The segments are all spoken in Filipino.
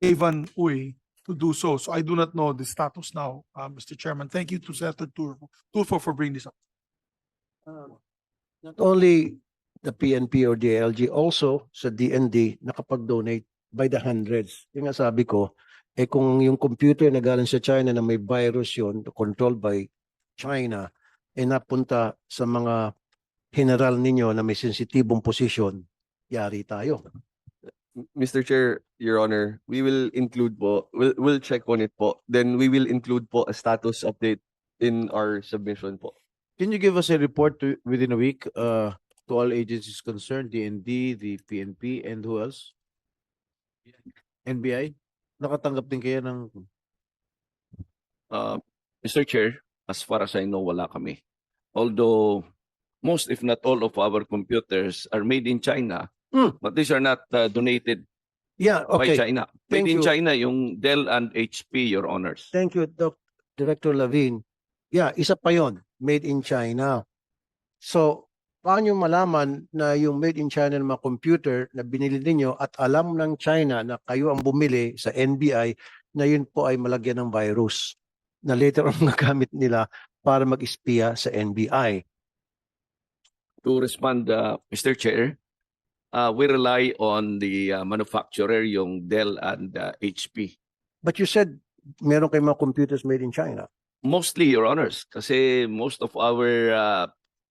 Evan Uy to do so. So I do not know the status now, uh, Mr. Chairman. Thank you to Senator Turfo, Turfo for bringing this up. Not only the PNP or DLG, also sa DND nakapag-donate by the hundreds. Yung nga sabi ko, eh kung yung computer na galing sa China na may virus yun, controlled by China, eh napunta sa mga general ninyo na may sensitibong posisyon, yari tayo. Mr. Chair, Your Honor, we will include po, we'll, we'll check on it po. Then we will include po a status update in our submission po. Can you give us a report to, within a week uh, to all agencies concerned, DND, the PNP, and who else? NBI? Nakatanggap din kaya ng Uh, Mr. Chair, as far as I know, wala kami. Although most, if not all of our computers are made in China, Hmm. but these are not uh, donated Yeah, by okay. China. Thank Made in you. China, yung Dell and HP, Your Honors. Thank you, Doc. Director Lavin. Yeah, isa pa yon, made in China. So, paano malaman na yung made in China ng mga computer na binili ninyo at alam ng China na kayo ang bumili sa NBI na yun po ay malagyan ng virus na later on nagamit nila para mag-espiya sa NBI. To respond, uh, Mr. Chair, uh, we rely on the uh, manufacturer, yung Dell and uh, HP. But you said meron kayong mga computers made in China. Mostly, Your Honors, kasi most of our uh,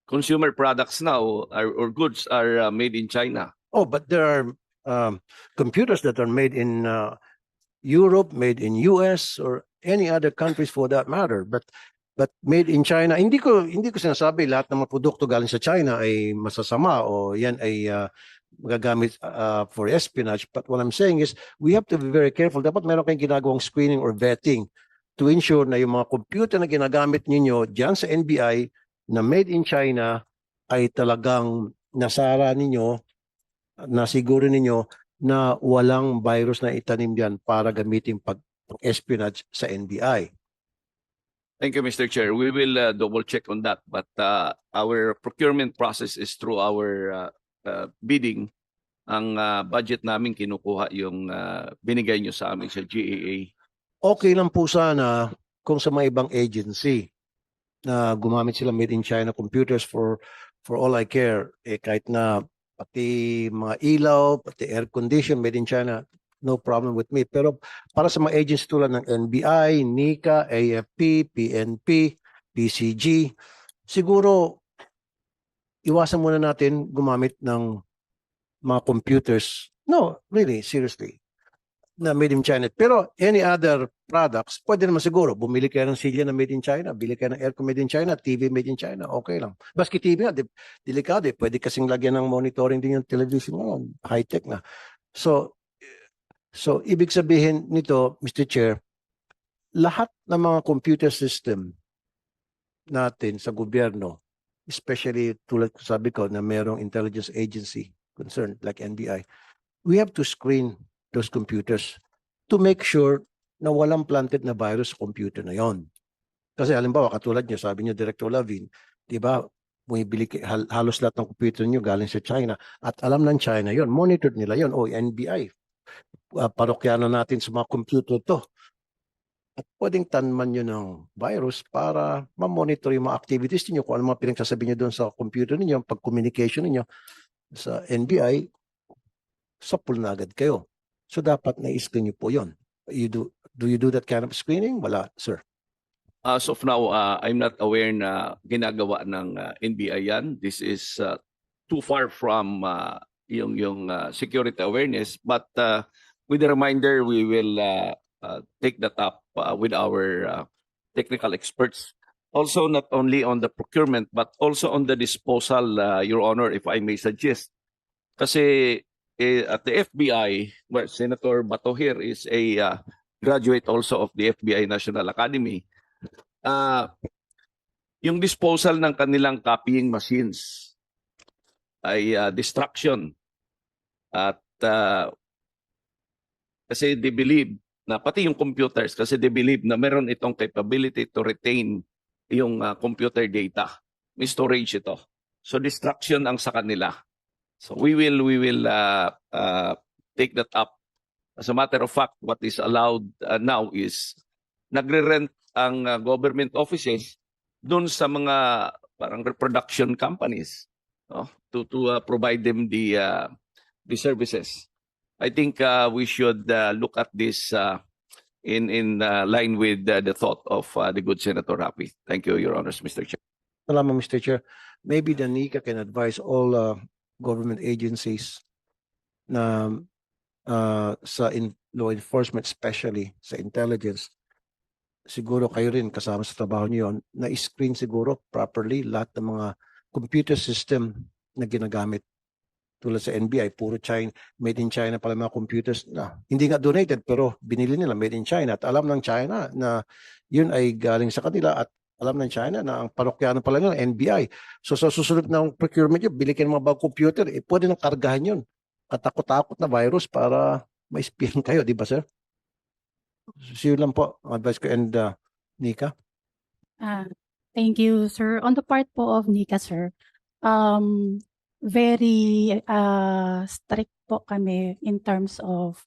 consumer products now are, or goods are uh, made in China. Oh, but there are um, computers that are made in uh, Europe, made in US, or any other countries for that matter. But but made in China, hindi ko hindi ko sinasabi lahat ng mga produkto galing sa China ay masasama o yan ay uh, magagamit uh, for espionage. But what I'm saying is we have to be very careful. Dapat meron kayong ginagawang screening or vetting to ensure na yung mga computer na ginagamit ninyo diyan sa NBI na made in China ay talagang nasara ninyo nasiguro ninyo na walang virus na itanim diyan para gamitin pag espionage sa NBI. Thank you, Mr. Chair. We will uh, double check on that, but uh, our procurement process is through our uh, uh, bidding. Ang uh, budget namin kinukuha yung uh, binigay nyo sa amin sa GAA. Okay lang po sana kung sa mga ibang agency na gumamit sila made in China computers for for all I care eh kahit na pati mga ilaw, pati air condition made in China, no problem with me. Pero para sa mga agency tulad ng NBI, NICA, AFP, PNP, PCG, siguro iwasan muna natin gumamit ng mga computers. No, really, seriously na made in China. Pero any other products, pwede naman siguro. Bumili kayo ng silya na made in China, bili kayo ng aircon made in China, TV made in China, okay lang. Baski TV nga, delikado eh. Pwede kasing lagyan ng monitoring din yung television ngayon. High-tech na. So, so ibig sabihin nito, Mr. Chair, lahat ng mga computer system natin sa gobyerno, especially tulad ko sabi ko na merong intelligence agency concerned like NBI, we have to screen those computers to make sure na walang planted na virus sa computer na yon. Kasi halimbawa, katulad niyo, sabi niyo, Director Lavin, di ba, bumibili, hal- halos lahat ng computer niyo galing sa China at alam ng China yon monitored nila yon o NBI. Uh, parokyano natin sa mga computer to. At pwedeng tanman nyo ng virus para ma-monitor yung mga activities niyo kung ano mga pinagsasabi niyo doon sa computer niyo, pag-communication niyo sa NBI, sapul na agad kayo. So dapat na-screen niyo po yon. You do, do you do that kind of screening? Wala, sir. As of now, uh, I'm not aware na ginagawa ng uh, NBI yan. This is uh, too far from uh, yung, yung uh, security awareness. But uh, with a reminder, we will uh, uh, take that up uh, with our uh, technical experts. Also, not only on the procurement, but also on the disposal, uh, Your Honor, if I may suggest. Kasi eh, at the FBI, well, Senator Bato here is a uh, graduate also of the FBI National Academy. Uh, yung disposal ng kanilang copying machines ay uh, distraction. At uh, kasi they believe na pati yung computers kasi they believe na meron itong capability to retain yung uh, computer data. May storage ito. So distraction ang sa kanila. So we will we will uh, uh, take that up As a matter of fact, what is allowed uh, now is nagre-rent ang uh, government offices doon sa mga parang reproduction companies no? to to uh, provide them the uh, the services. I think uh, we should uh, look at this uh, in in uh, line with uh, the thought of uh, the good Senator Rapi. Thank you, Your Honors, Mr. Chair. Salamat, Mr. Chair. Maybe the NICA can advise all uh, government agencies na uh, sa in, law enforcement, especially sa intelligence, siguro kayo rin kasama sa trabaho niyo yun, na-screen siguro properly lahat ng mga computer system na ginagamit. Tulad sa NBI, puro China, made in China pala mga computers na hindi nga donated pero binili nila made in China at alam ng China na yun ay galing sa kanila at alam ng China na ang parokyano pala nila NBI. So sa susunod ng procurement yun, bili ng mga bagong computer, eh, pwede nang kargahan yun. Katakot-takot na virus para ma-spian kayo, di ba sir? So yun lang po, advice ko. And uh, Nika? Ah, thank you, sir. On the part po of Nika, sir, um, very uh, strict po kami in terms of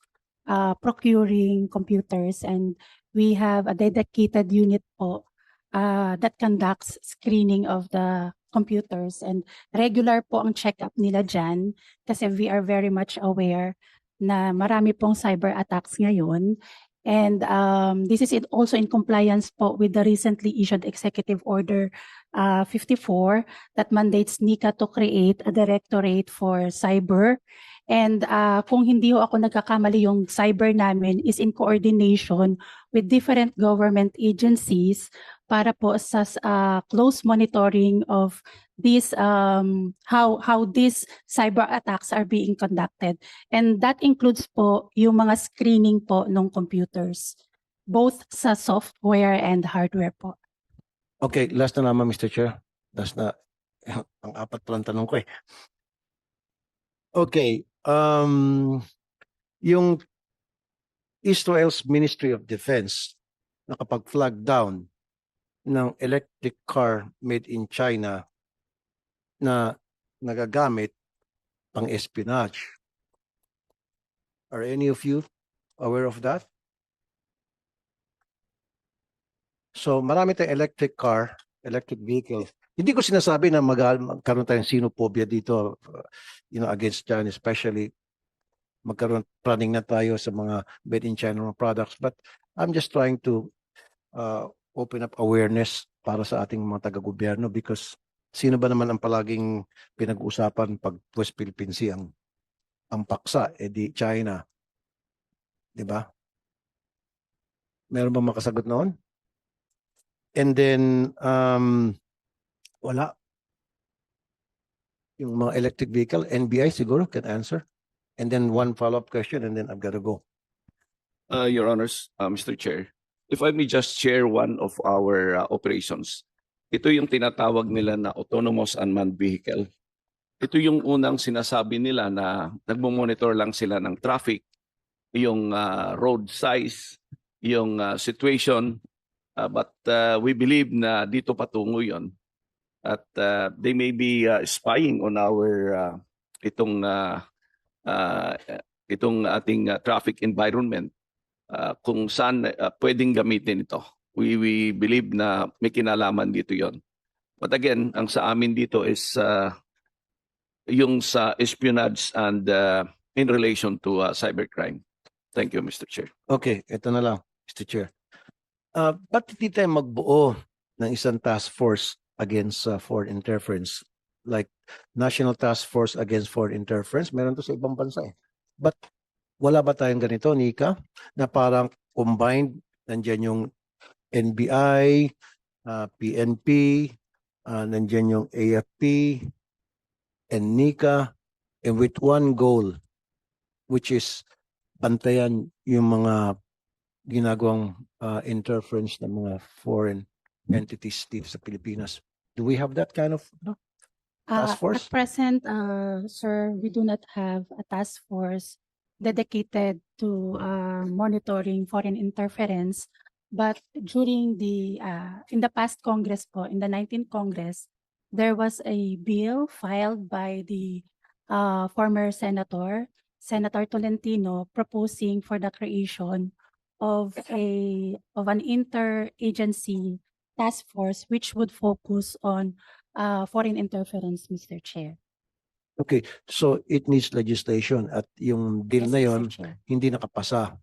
uh, procuring computers and we have a dedicated unit po uh, that conducts screening of the computers and regular po ang check-up nila dyan kasi we are very much aware na marami pong cyber attacks ngayon And um, this is also in compliance po with the recently issued Executive Order uh, 54 that mandates NICA to create a directorate for cyber. And uh, kung hindi ho ako nagkakamali, yung cyber namin is in coordination with different government agencies para po sa uh, close monitoring of these um, how how these cyber attacks are being conducted. And that includes po yung mga screening po ng computers, both sa software and hardware po. Okay, last na naman Mr. Chair. Last na, ang apat palang tanong ko eh. Okay, um, yung Israel's Ministry of Defense nakapag-flag down ng electric car made in China na nagagamit pang espionage. Are any of you aware of that? So marami tayong electric car, electric vehicle. Hindi ko sinasabi na mag magkaroon tayong xenophobia dito, you know, against China, especially magkaroon planning na tayo sa mga made in China products. But I'm just trying to uh, open up awareness para sa ating mga taga-gobyerno because sino ba naman ang palaging pinag-uusapan pag West Philippine Sea ang ang paksa, eh di China. Di ba? Meron ba makasagot noon? And then, um, wala. Yung mga electric vehicle, NBI siguro can answer. And then one follow-up question and then I've got to go. Uh, Your Honors, uh, Mr. Chair, if I may just share one of our uh, operations. Ito yung tinatawag nila na autonomous unmanned vehicle. Ito yung unang sinasabi nila na nagmo-monitor lang sila ng traffic, yung uh, road size, yung uh, situation. Uh, but uh, we believe na dito patungo yon. At uh, they may be uh, spying on our uh, itong uh, uh, itong ating uh, traffic environment uh, kung saan uh, pwedeng gamitin ito. We, we believe na may kinalaman dito yon. But again, ang sa amin dito is uh, yung sa espionage and uh, in relation to uh, cybercrime. Thank you, Mr. Chair. Okay, ito na lang, Mr. Chair. Uh, ba't hindi tayo magbuo ng isang task force against uh, foreign interference? Like National Task Force Against Foreign Interference, meron to sa ibang bansa eh. But wala ba tayong ganito, Nika, na parang combined, nandyan yung NBI, uh, PNP, uh, nandyan yung AFP, and Nika, and with one goal, which is bantayan yung mga ginagawang uh, interference ng mga foreign entities dito sa Pilipinas. Do we have that kind of no? Task force? At present, uh, sir, we do not have a task force dedicated to uh, monitoring foreign interference. But during the, uh, in the past Congress po, in the 19th Congress, there was a bill filed by the uh, former Senator Senator Tolentino proposing for the creation of a of an interagency task force which would focus on uh, foreign interference, Mr. Chair. Okay, so it needs legislation at yung bill Yes, na yon hindi nakapasa.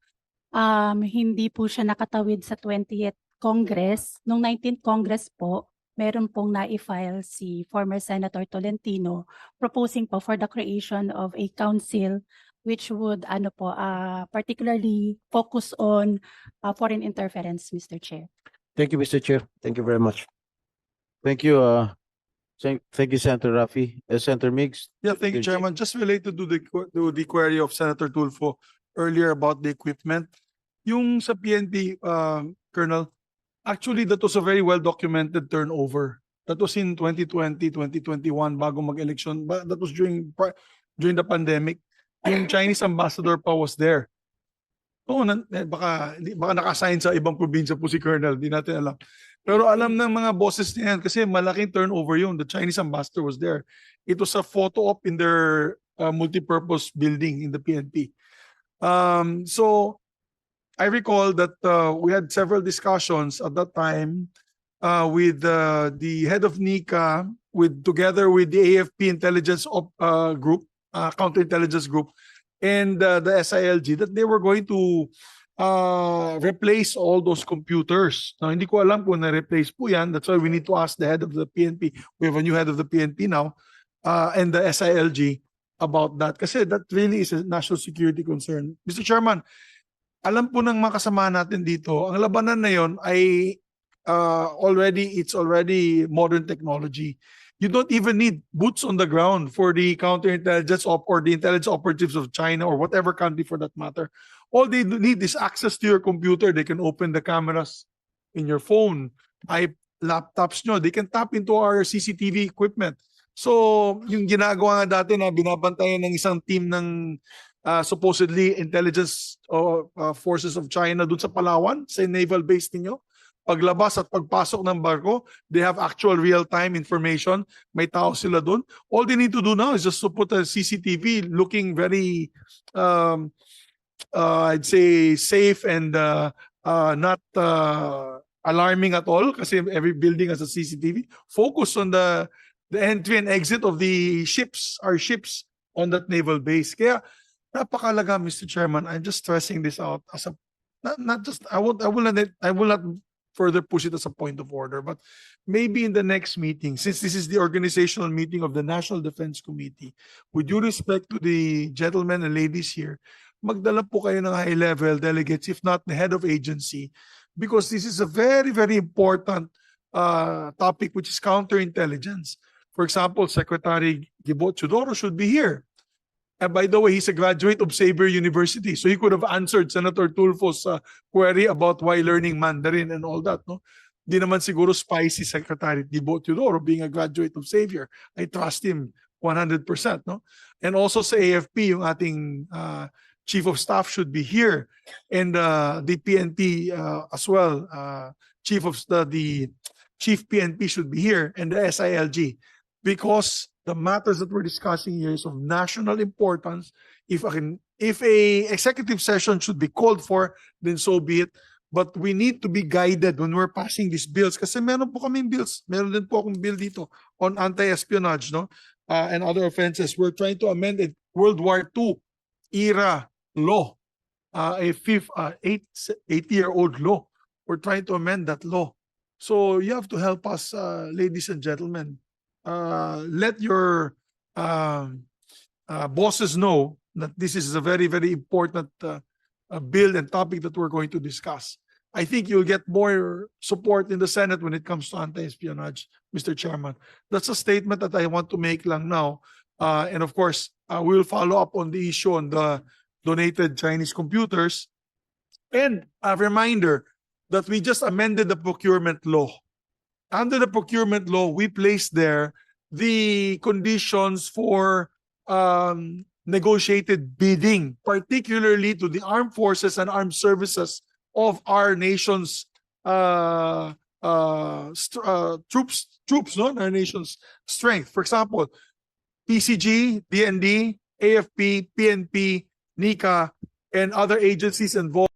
Um, hindi po siya nakatawid sa 20th Congress. Nung 19th Congress po, meron pong na-file si former Senator Tolentino proposing po for the creation of a council which would ano po uh, particularly focus on uh, foreign interference, Mr. Chair. Thank you, Mr. Chair. Thank you very much. Thank you, uh, thank, thank you, Senator Rafi. Uh, Senator Migs, Yeah, thank you. Chairman. Just related to the, to the query of Senator Tulfo earlier about the equipment. Yung sa PNP, um, Colonel, actually that was a very well documented turnover. That was in 2020, 2021, bago mag-election. That was during, during the pandemic. Yung Chinese ambassador pa was there. Oo, eh, baka, baka naka-assign sa ibang probinsya po si Colonel, di natin alam. Pero alam ng mga bosses niya yan kasi malaking turnover yun. The Chinese ambassador was there. It was a photo op in their uh, multipurpose building in the PNP. Um, so I recall that uh, we had several discussions at that time uh, with uh, the head of NICA, with together with the AFP intelligence op, uh, group, uh, counterintelligence group, and uh, the SILG that they were going to replace all those computers. Now, hindi ko alam kung na-replace po yan. That's why we need to ask the head of the PNP. We have a new head of the PNP now and the SILG about that. Kasi that really is a national security concern. Mr. Chairman, alam po ng mga kasama natin dito, ang labanan na yon ay uh, already, it's already modern technology. You don't even need boots on the ground for the counterintelligence op or the intelligence operatives of China or whatever country for that matter. All they need is access to your computer. They can open the cameras in your phone, i laptops nyo. They can tap into our CCTV equipment. So, yung ginagawa nga dati na binabantayan ng isang team ng uh, supposedly intelligence uh, uh, forces of China dun sa Palawan, sa naval base ninyo, paglabas at pagpasok ng barko, they have actual real-time information. May tao sila dun. All they need to do now is just to put a CCTV looking very, um, uh, I'd say, safe and uh, uh, not uh, alarming at all kasi every building has a CCTV. Focus on the the entry and exit of the ships, our ships on that naval base. Kaya napakalaga, Mr. Chairman. I'm just stressing this out as a not, not just I won't I will not I will not further push it as a point of order, but maybe in the next meeting, since this is the organizational meeting of the National Defense Committee, with due respect to the gentlemen and ladies here, magdala po kayo ng high-level delegates, if not the head of agency, because this is a very, very important uh, topic, which is counterintelligence. For example, Secretary Gibo Chudoro should be here. And by the way, he's a graduate of Xavier University, so he could have answered Senator Tulfo's uh, query about why learning Mandarin and all that, no? Di naman siguro spicy Secretary Gibo Teodoro being a graduate of Xavier. I trust him 100%, no? And also sa AFP, yung ating uh, Chief of Staff should be here. And uh, the PNP uh, as well, uh, Chief of the, the Chief PNP should be here and the SILG. Because the matters that we're discussing here is of national importance. If a, if a executive session should be called for, then so be it. But we need to be guided when we're passing these bills. Kasi meron po kaming bills. Meron din po akong bill dito on anti-espionage, no? Uh, and other offenses. We're trying to amend a World War II era law. Uh, a fifth, uh, eight, eight-year-old law. We're trying to amend that law. So you have to help us, uh, ladies and gentlemen. Uh, let your um, uh, bosses know that this is a very, very important uh, uh, bill and topic that we're going to discuss. I think you'll get more support in the Senate when it comes to anti-espionage, Mr. Chairman. That's a statement that I want to make lang now. Uh, and of course, uh, we will follow up on the issue on the donated Chinese computers. And a reminder that we just amended the procurement law. Under the procurement law, we place there the conditions for um, negotiated bidding, particularly to the armed forces and armed services of our nation's uh, uh, uh, troops, troops, no, our nation's strength. For example, PCG, DND, AFP, PNP, NICA, and other agencies involved